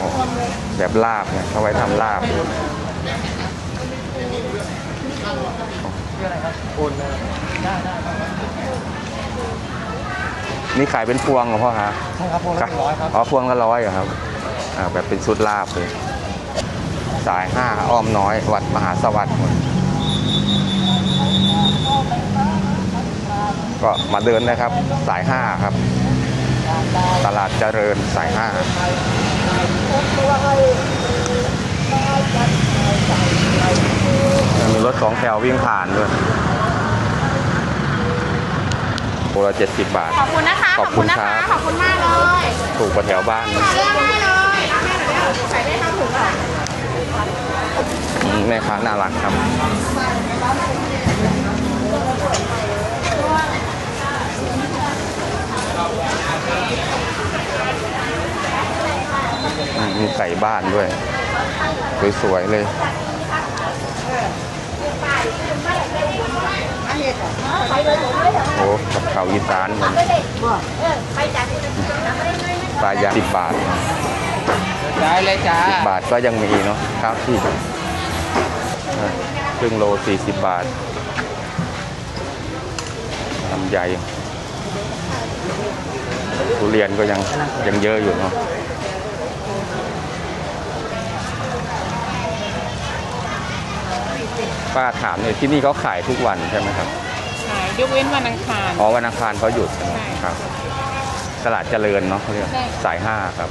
โอ้แบบลาบเนี่ยเขาไว้ทำลาบนี่ขายเป็นพวงเหรอพ่อฮะใช่ครับพวงละร้อยครับอ๋อพวงละร้อยเหรอครับอ่าแบบเป็นชุดลาบเลย สายห้าอ้อมน้อย วัดมหาสวัสดิ์หมดก็มาเดินนะครับ สายห้าครับ ตลาดเจริญสายห้า มีรถสองแถววิ่งผ่านด้วยโลละเจ็ดสิบบาท ขอบคุณนะคะ ขอบคุณครับขอบคุณมากเลยถูกกว่าแถวบ้านนะเลือกได้เลยเอาแม่หน่อยเร็วใส่ได้ทั้งถุงอะอืมแม่ค้าน่ารักครับอื มมีไก่บ้านด้วย สวยๆเลยโอ้กับเขาวอีสานเหมือนปลายางสิบบาทได้เลยจ้าสิบบาทก็ยังมีเนาะครับพี่อะครึ่งโลสี่สิบบาทลำไยทุเรียนก็ยังยังเยอะอยู่เนาะ ป้าถามเนี่ยที่นี่เขาขายทุกวันใช่ไหมครับขายยกเว้นวันอังคารอ๋อวันอังคารเขาหยุดใช่ไหมใช่ครับ ตลาดเจริญเนาะเขาเรียกใช่สายห้าครับ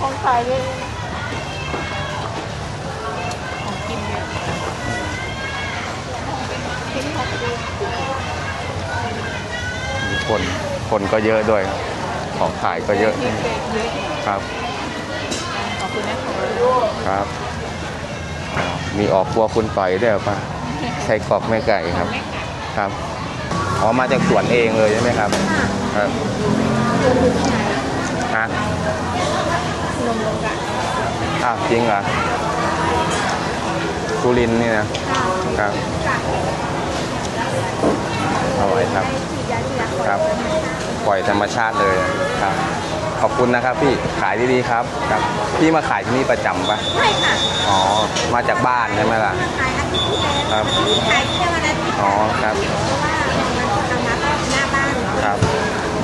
ของขายเยอะของกินเยอะคนคนก็เยอะด้วยครับของขายก็เยอะที่เยอะหน่อยครับขอบคุณนะคะครับ มีออกครัวคุณต่อยด้วยเหรอปะ ใช้กรอกแม่ไก่ครับ ครับ อ๋อ มาจากสวนเองเลยใช่ไหมครับ ครับฮะนมลงกันอ้าวจริงเหรอสุรินทร์นี่นะครับอร่อยครับ ครับ ปล่อยธรรมชาติเลยครับ ขอบคุณนะครับพี่ ขายดีๆครับ ครับ พี่มาขายที่นี่ประจำปะใช่ค่ะ อ๋อ มาจากบ้านใช่ไหมล่ะขายอาทิตย์ที่แล้ว ครับขายแค่วันอาทิตย์อ๋อครับเพราะว่ามันเอามาก็หน้าบ้านเนาะครับ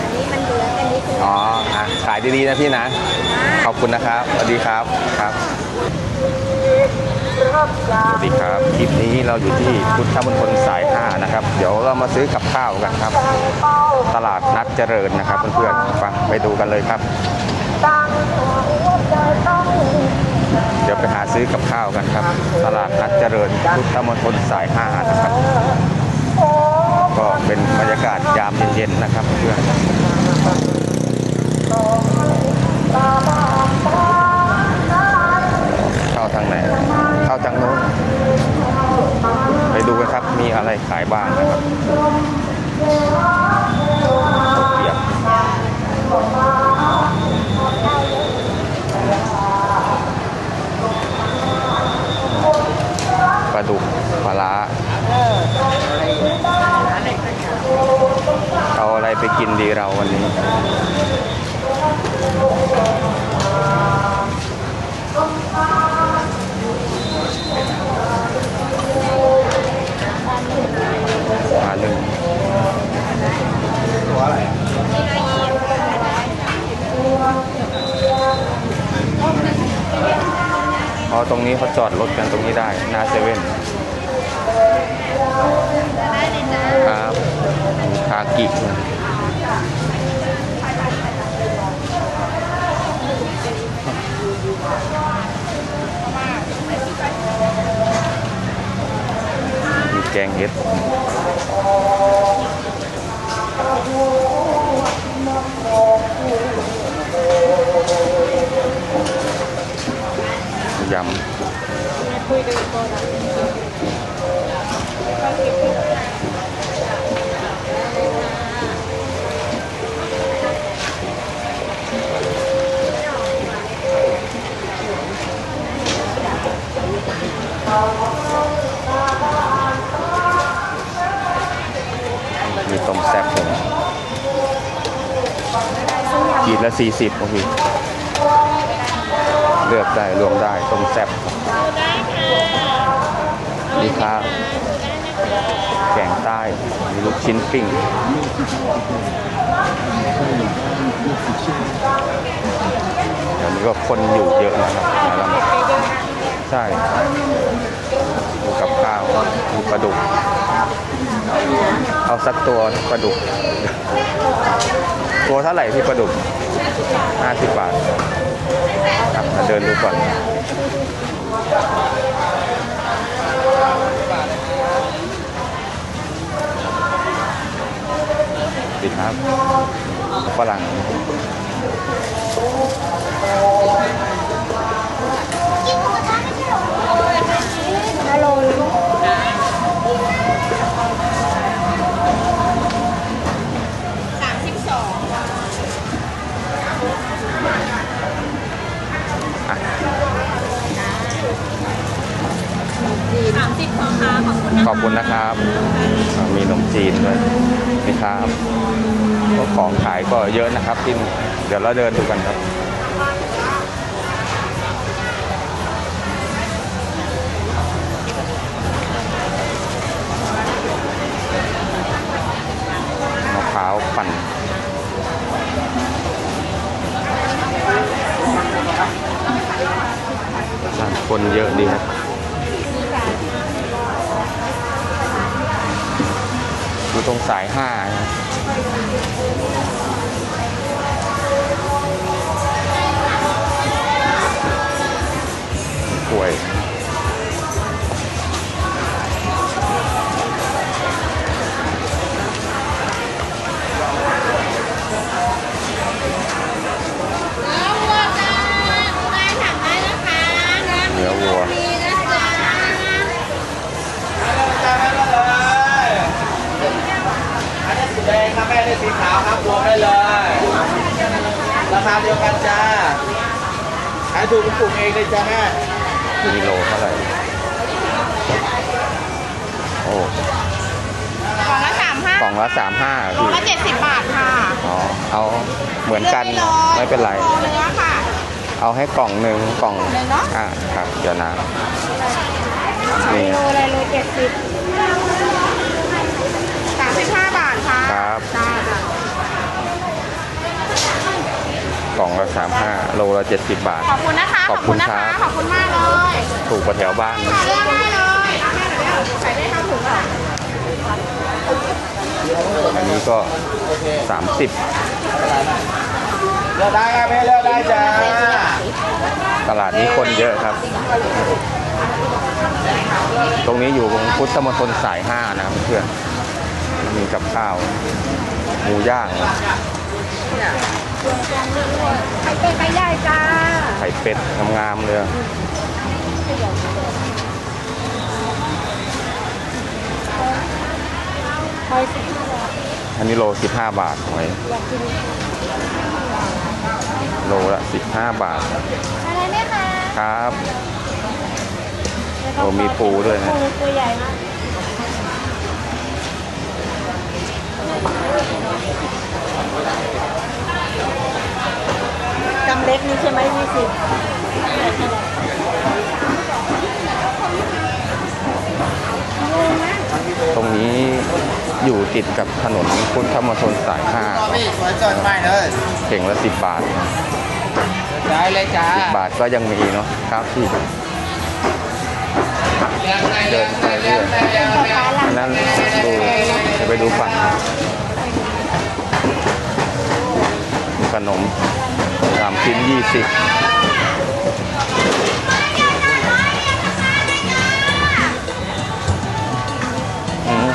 อันนี้มันเหลือแค่นี้คืออ๋ออะขายดีๆนะพี่นะ ขอบคุณนะครับสวัสดีครับครับสวัสดีครับคลิปนี้เราอยู่ที่พุทธมณฑลสาย 5 นะครับ เดี๋ยวเรามาซื้อกับข้าวกันครับ ตลาดนัดเจริญนะครับเพื่อนๆไปไปดูกันเลยครับ เดี๋ยวไปหาซื้อกับข้าวกันครับ ตลาดนัดเจริญพุทธมณฑลสาย5นะครับ ก็เป็นบรรยากาศยามเย็นๆนะครับเพื่อนเข้าทางไหน เข้าทางโน้น ไปดูกันครับมีอะไรขายบ้างนะครับข้าวเปียกปลาดุกปลาร้าเอาอะไรไปกิน ดีเราวันนี้ มาหนึ่งตัวอะไรเพราะตรงนี้เขาจอดรถกันตรงนี้ได้หน้าเซเว่นครับคากิ มีแ40โอเคเลือกได้รวมได้ต้มแซ่บนี่ครับแกงใต้มีลูกชิ้นปิ้งเดี๋ยวนี้ก็คนอยู่เยอะนะครับนะครับใช่ดูกับข้าวดูปลาดุก เอาสักตัวปลาดุก ตัวเท่าไหร่ที่ปลาดุก 50 บาทครับมาเดินดูก่อนดีครับฝรั่ง ขอบคุณนะครับ มีขนมจีนด้วยนี่ครับก็ของขายก็เยอะนะครับที่นี่เดี๋ยวเราเดินดูกันครับมะพร้าวปั่นคนเยอะดีครับ ตรงสาย5 สีขาวครับรวมได้เลย ราคาเดียวกันจ้าขายถูกปลูกเองเลยจ้าแม่กิโลเท่าไหร่ โอ้กล่องละสามห้ากล่องละสามห้าโลพี่ละเจ็ดสิบบาทค่ะอ๋อ เอาเหมือนกัน ลือกไม่เป็นไรโลเนื้อค่ะ เอาให้กล่องหนึ่งกล่อง หนึ่งเนอะ อ่าครับ เดี๋ยวนะขายนี่ โลอะไรโลเจ็ดสิบสามสิบห้าบาท ค่ะครับจ้าจ้ากล่องละสามห้าโลละเจ็ดสิบบาท ขอบคุณนะคะ ขอบคุณครับขอบคุณมากเลย ถูกกว่าแถวบ้านนะค่ะเลือกได้เลยเอาแม่เดี๋ยวใส่ได้เข้าถุงเหรออันนี้ก็สามสิบเลือกได้ครับแม่เลือกได้จ้า ตลาดนี้คนเยอะครับ ตรงนี้อยู่ตรงพุทธมณฑลสายห้านะครับเพื่อน มีกับข้าวหมูย่างไข่เป็ดไข่ใหญ่จ้าไข่เป็ดงามๆเลยคอยสิบห้าบาทอันนี้โลสิบห้าบาทหอยอยากกินโลละสิบห้าบาท อะไรไหมคะ ครับโอ้มีปูด้วยนะปูตัวใหญ่มาก กำเล็กนี่ใช่ไหมยี่สิบตรงนี้อยู่ติดกับถนนพุทธมณฑลสายห้าพี่สวยจนใหม่เลยเข่งละสิบบาทได้เลยจ้าสิบบาทก็ยังมีเนาะครับพี่ เดินไปเรื่อยอันนั้นดูจะไปดูฝั่งขนมสามชิ้นยี่สิบ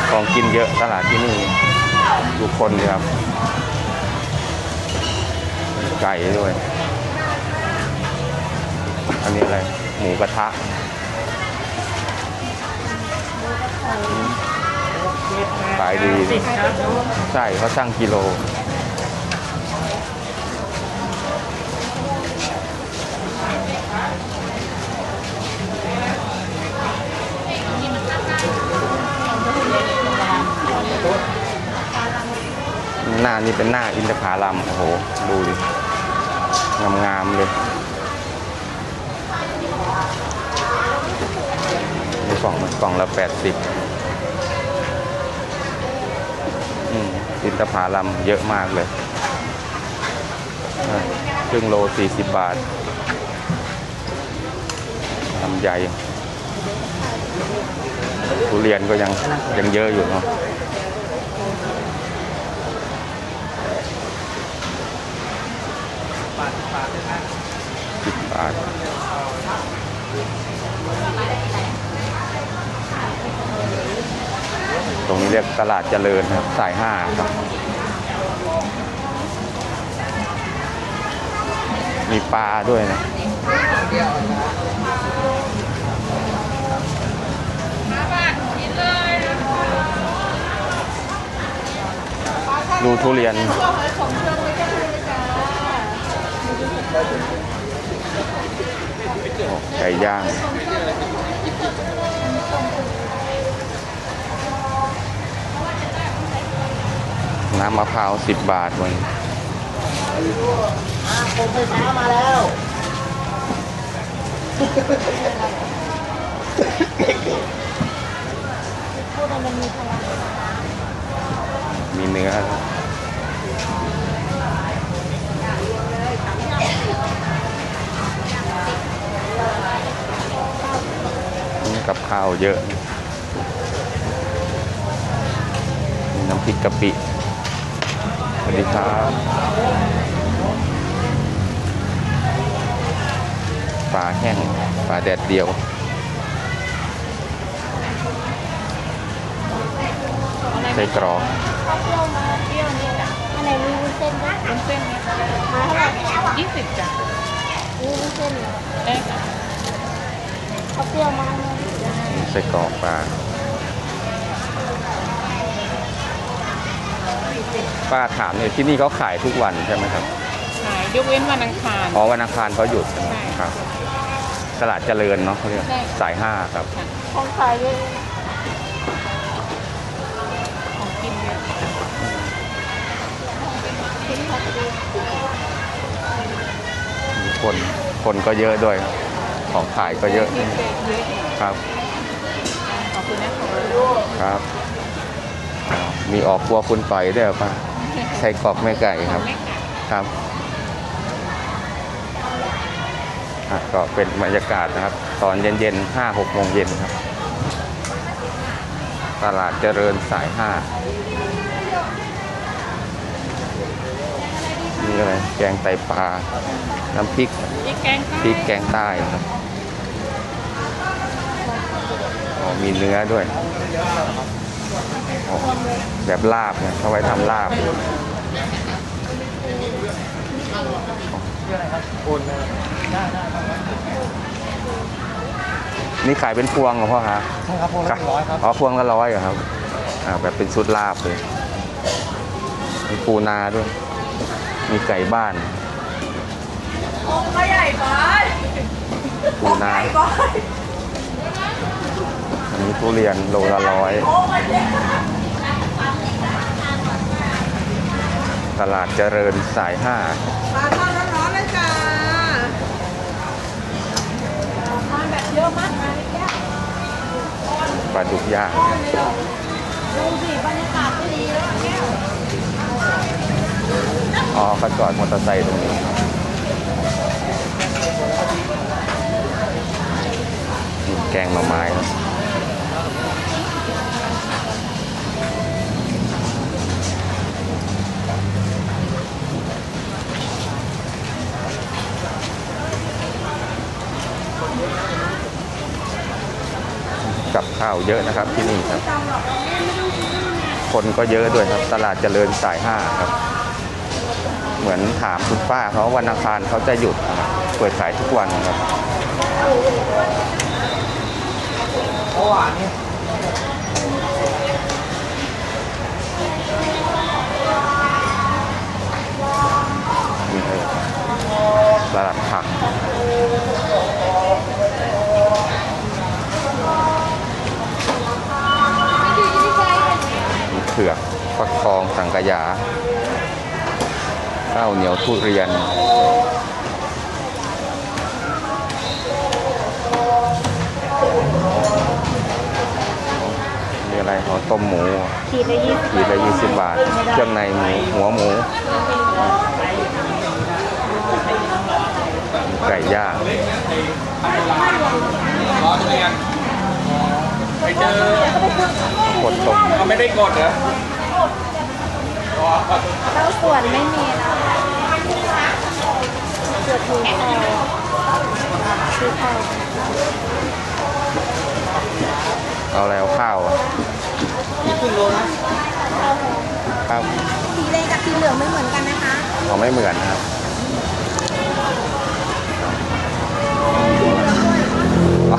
ของกินเยอะตลาดที่นี่ดูคนครับ ไก่ด้วย อันนี้อะไร หมูกระทะ ขายดี ใช่เขาช่างกิโล หน้านี่เป็นหน้าอินทผลัมโอ้โห ดูดิ งามๆเลย กล่องละแปดสิบอืมอินทผลัมเยอะมากเลยครึ่งโลสี่สิบบาทลำไยทุเรียนก็ยังยังเยอะอยู่เนาะสิบบาท รงนี้เรียกตลาดเจริญนะครับ สายห้าครับ มีปลาด้วยนะดูทุเรียน ไก่ย่าง น้ำมะพร้าวสิบบาทวันผมไฟฟ้ามาแล้วมีเนื้อนี่กับข้าวเยอะมีน้ำพริกกะปิส วัสดีครับปลาแห้งปลาแดดเดียวใส่กรอกอันไหนมีวุ้นเส้นบ้างวุ้นเส้นนี่ยมาเท่าไหร่ยี่สิบจ้ะมีวุ้นเส้นเหรอได้ค่ะเขาเปรี้ยวมากเลยใส่กรอกปลา ป้าถามเลยที่นี่เขาขายทุกวันใช่ไหมครับขายยกเว้นวันอังคาร อ๋อวันอังคารเขาหยุดใช่ไหมใช่ครับ ตลาดเจริญเนาะเขาเรียกใช่ สายห้าครับของขายเยอะของกินเยอะคนคนก็เยอะด้วยครับของขายก็เยอะพิเศษเยอะ ครับ ขอบคุณนะคะ ครับอ้าว มีออกครัวคุณต่อยด้วยเหรอป้าใส่กรอกแม่ไก่ครับแม่ค่ะครับอะก็เป็นบรรยากาศนะครับ ตอนเย็นๆห้าหกโมงเย็นครับ ตลาดเจริญสายห้านี่อะไรแกงไตปลา น้ำพริกพริกแกงใต้พริกแกงใต้ครับอ๋อมีเนื้อด้วยอ๋อ แบบลาบเนี่ยเขาไว้ทำลาบนี่ขายเป็นพวงเหรอพ่อฮะใช่ครับพวงละร้อยครับอ๋อพวงละร้อยเหรอครับอ่าแบบเป็นชุดลาบเลยมีปูนาด้วย มีไก่บ้านก็ใหญ่ไปปูนาอัน นี้ทุเรียนโลละร้อย ตลาดเจริญสายห้าปลาทอดร้อนๆเลยจ้ามาแบบเยอะมากเลยแก้วปลาดุกย่างดูสิบรรยากาศก็ดีแล้วแก้วอ๋อเขาจอดมอเตอร์ไซค์ตรงนี้ครับนี่แกงหน่อไม้ ข้าวเยอะนะครับที่นี่ครับ คนก็เยอะด้วยครับ ตลาดเจริญสายห้าครับ เหมือนถามคุณป้าเขาวันอังคารเขาจะหยุดเปิดขายทุกวันครับราะว่านี่มีอะไรตลาดผัก เผือกฟักทองสังกยาข้าวเหนียวทุเรียนมเขาต้มหมูขีดละยี่สิบขีดละยี่สิบบาท เครื่องในหมูหัวหมู ไก่ย่างไปเจอ กดต้มเขาไม่ได้กดเหรอรอเราส่วนไม่มีนะเสือถูกคอคือคอเอาแล้วข้าวอะนี่ครึ่งโลนะครับสีแดงกับสีเหลืองไม่เหมือนกันนะคะเขาไม่เหมือนนะครับอ๋อ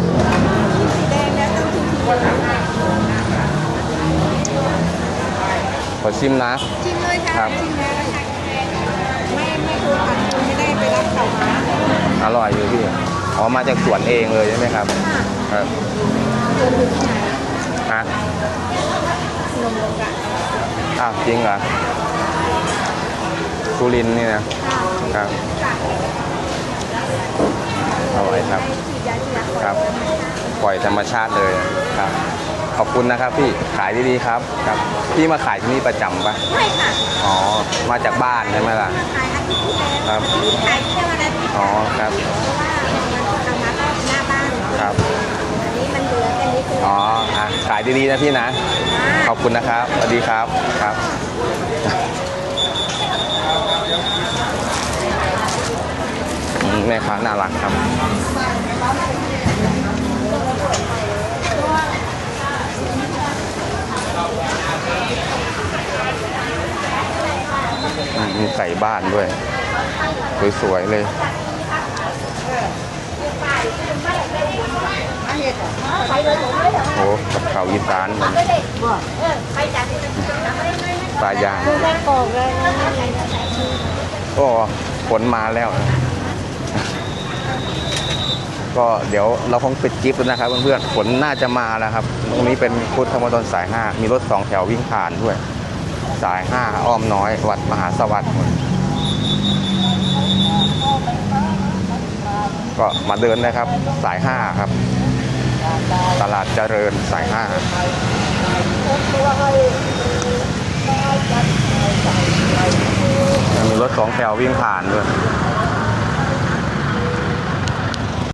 สีแดงแล้วต้องสีเหลือง ขอชิมนะ ชิมเลยครัค่ะบชิมเลยไม่ไม่ถูกขัดคุณไม่ได้ไปรับเขามาอร่อยอยู่พี่อ๋อมาจากสวนเองเลยใช่ไหมครับค่ะครับเดินถึงที่ไหนฮะนมลงกันอ้าวจริงเหรอสุรินทร์นี่นะค่ะครับอร่อยครับฉีดยาฉีดยาครับ ปล่อยธรรมชาติเลยครับ ขอบคุณนะครับพี่ขายดีๆครับครับ พี่มาขายที่นี่ประจำปะไม่ค่ะอ๋อมาจากบ้านใช่ไหมล่ะขายอาทิตย์ที่แล้วครับขายแค่วันอาทิตย์อ๋อครับเพราะว่ามันเอามาก็หน้าบ้านครับอันนี้มันเหลือแค่นี้คืออ๋ออะขายดีๆนะพี่นะอ่าขอบคุณนะครับสวัสดีครับครับอืมแม่ค้าน่ารักครับ มีไก่บ้านด้วย สวยๆเลยโอ้กับเขาอีสานมันปลาย่างกรอกเลยนะโอ้ฝนมาแล้วก็เดี๋ยวเราคงปิดคลิปแล้วนะครับเพื่อนๆ ฝนน่าจะมาแล้วครับ ตรงนี้เป็นพุทธมณฑลสาย5มีรถสองแถววิ่งผ่านด้วย สาย 5 อ้อมน้อย วัดมหาสวัสดิ์ก็มาเดินนะครับสาย 5 ครับ ตลาดเจริญสาย 5 มีรถสองแถววิ่งผ่านด้วย